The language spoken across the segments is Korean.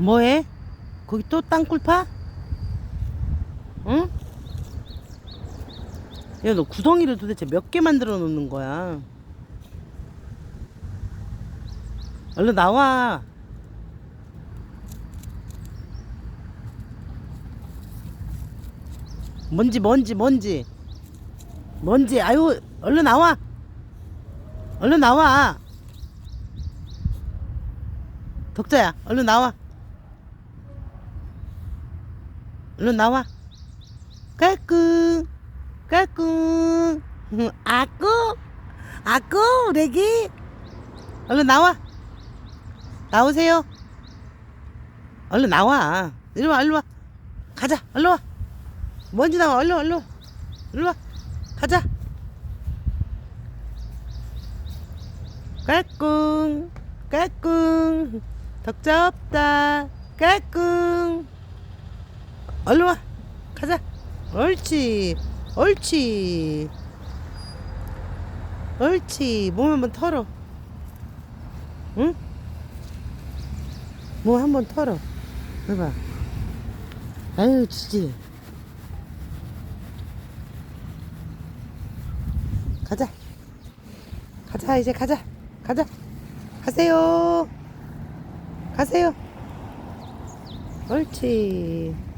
뭐해? 거기 또 땅굴 파? 응? 야, 너 구덩이를 도대체 몇 개 만들어 놓는 거야? 얼른 나와. 뭔지, 뭔지, 뭔지. 뭔지, 아유, 얼른 나와. 얼른 나와. 덕자야, 얼른 나와. 얼른 나와. 깔끔, 깔끔. 아꾸, 아꾸, 애기. 얼른 나와. 나오세요. 얼른 나와. 이리 와, 일로 와. 가자, 얼른 와. 먼지 나와, 얼른, 와, 얼른, 와. 일로 와. 가자. 깔꿍, 깔꿍. 덕자 없다. 깔꿍. 얼른 와. 가자. 옳지. 옳지. 옳지. 몸 한번 털어. 응? 몸 한번 털어. 해봐. 아유, 지지. 가자. 가자, 이제 가자. 가자. 가세요. 가세요. 옳지.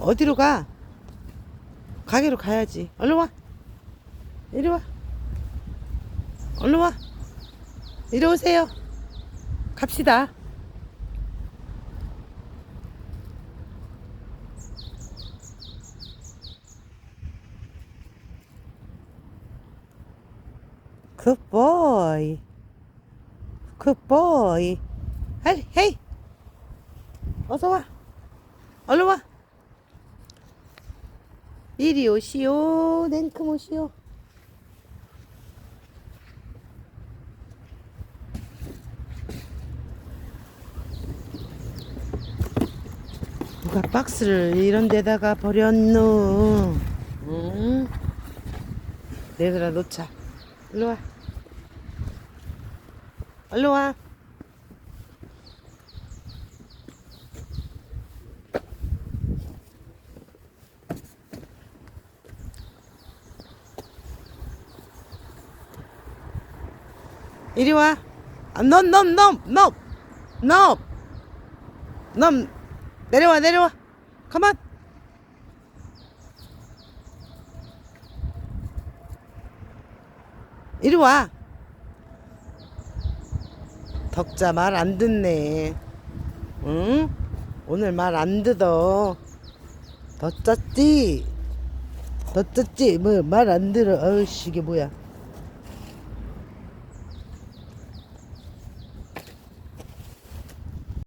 어디로 가? 가게로 가야지. 얼른 와. 이리 와. 얼른 와. 이리 오세요. 갑시다. 굿보이. 헤이, 헤이. 어서 와. 얼른 와. 이리 오시오. 냉큼 오시오. 누가 박스를 이런 데다가 버렸노? 응? 얘들아 놓자. 일로 와. 일로 와. 이리 와. 아, 넘, 넘, 넘, 넘, 넘, 넘. 내려와, 내려와. 가만. 이리 와. 덕자 말 안 듣네. 응? 오늘 말 안 듣어. 더 짰지? 뭐 말 안 들어. 어이씨 이게 뭐야?